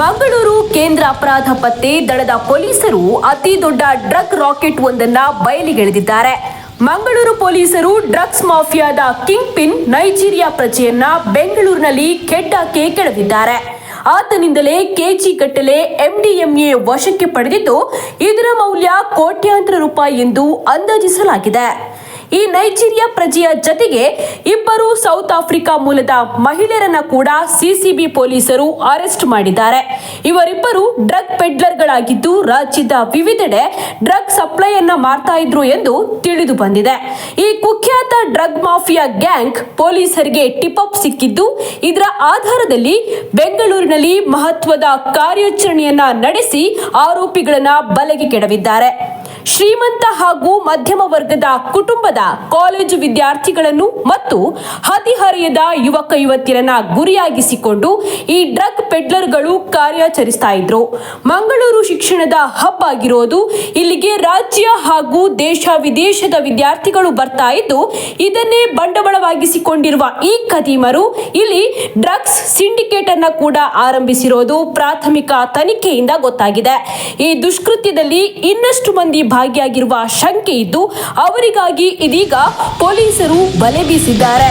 ಮಂಗಳೂರು ಕೇಂದ್ರ ಅಪರಾಧ ಪತ್ತೆ ದಳದ ಪೊಲೀಸರು ಅತಿ ದೊಡ್ಡ ಡ್ರಗ್ ರಾಕೆಟ್ ಒಂದನ್ನ ಬಯಲಿಗೆಳೆದಿದ್ದಾರೆ. ಮಂಗಳೂರು ಪೊಲೀಸರು ಡ್ರಗ್ಸ್ ಮಾಫಿಯಾದ ಕಿಂಗ್ ಪಿನ್ ನೈಜೀರಿಯಾ ಪ್ರಜೆಯನ್ನ ಬೆಂಗಳೂರಿನಲ್ಲಿ ಕೆಡ್ಡಕ್ಕೆ ಕೆಡವಿದ್ದಾರೆ. ಆತನಿಂದಲೇ ಕೆಜಿ ಗಟ್ಟಲೆ ಎಂಡಿಎಂಎ ವಶಕ್ಕೆ ಪಡೆದಿದ್ದು, ಇದರ ಮೌಲ್ಯ ಕೋಟ್ಯಾಂತರ ರೂಪಾಯಿ ಎಂದು ಅಂದಾಜಿಸಲಾಗಿದೆ. ಈ ನೈಜೀರಿಯಾ ಪ್ರಜೆಯ ಜತೆಗೆ ಇಬ್ಬರು ಸೌತ್ ಆಫ್ರಿಕಾ ಮೂಲದ ಮಹಿಳೆಯರನ್ನ ಕೂಡ ಸಿಸಿಬಿ ಪೊಲೀಸರು ಅರೆಸ್ಟ್ ಮಾಡಿದ್ದಾರೆ. ಇವರಿಬ್ಬರು ಡ್ರಗ್ ಪೆಡ್ಲರ್ಗಳಾಗಿದ್ದು ರಾಜ್ಯದ ವಿವಿಧೆಡೆ ಡ್ರಗ್ ಸಪ್ಲೈಯನ್ನ ಮಾಡ್ತಾ ಇದ್ರು ಎಂದು ತಿಳಿದು ಬಂದಿದೆ. ಈ ಕುಖ್ಯಾತ ಡ್ರಗ್ ಮಾಫಿಯಾ ಗ್ಯಾಂಗ್ ಪೊಲೀಸರಿಗೆ ಟಿಪ್ ಅಪ್ ಸಿಕ್ಕಿದ್ದು ಇದರ ಆಧಾರದಲ್ಲಿ ಬೆಂಗಳೂರಿನಲ್ಲಿ ಮಹತ್ವದ ಕಾರ್ಯಾಚರಣೆಯನ್ನ ನಡೆಸಿ ಆರೋಪಿಗಳನ್ನ ಬಲೆಗೆ ಕೆಡವಿದ್ದಾರೆ. ಶ್ರೀಮಂತ ಹಾಗೂ ಮಧ್ಯಮ ವರ್ಗದ ಕುಟುಂಬದ ಕಾಲೇಜು ವಿದ್ಯಾರ್ಥಿಗಳನ್ನು ಮತ್ತು ಹದಿಹರೆಯದ ಯುವಕ ಯುವತಿಯರನ್ನ ಗುರಿಯಾಗಿಸಿಕೊಂಡು ಈ ಡ್ರಗ್ ಪೆಡ್ಲರ್ಗಳು ಕಾರ್ಯಾಚರಿಸ್ತಾ ಇದ್ರು. ಮಂಗಳೂರು ಶಿಕ್ಷಣದ ಹಬ್ ಆಗಿರೋದು ಇಲ್ಲಿಗೆ ರಾಜ್ಯ ಹಾಗೂ ದೇಶ ವಿದೇಶದ ವಿದ್ಯಾರ್ಥಿಗಳು ಬರ್ತಾ ಇದ್ದು, ಇದನ್ನೇ ಬಂಡವಾಳವಾಗಿಸಿಕೊಂಡಿರುವ ಈ ಕದೀಮರು ಇಲ್ಲಿ ಡ್ರಗ್ಸ್ ಸಿಂಡಿಕೇಟ್ ಅನ್ನ ಕೂಡ ಆರಂಭಿಸಿರೋದು ಪ್ರಾಥಮಿಕ ತನಿಖೆಯಿಂದ ಗೊತ್ತಾಗಿದೆ. ಈ ದುಷ್ಕೃತ್ಯದಲ್ಲಿ ಇನ್ನಷ್ಟು ಮಂದಿ ಭಾಗಿಯಾಗಿರುವ ಶಂಕೆ ಇದ್ದು ಅವರಿಗಾಗಿ ಇದೀಗ ಪೊಲೀಸರು ಬಲೆ ಬೀಸಿದ್ದಾರೆ.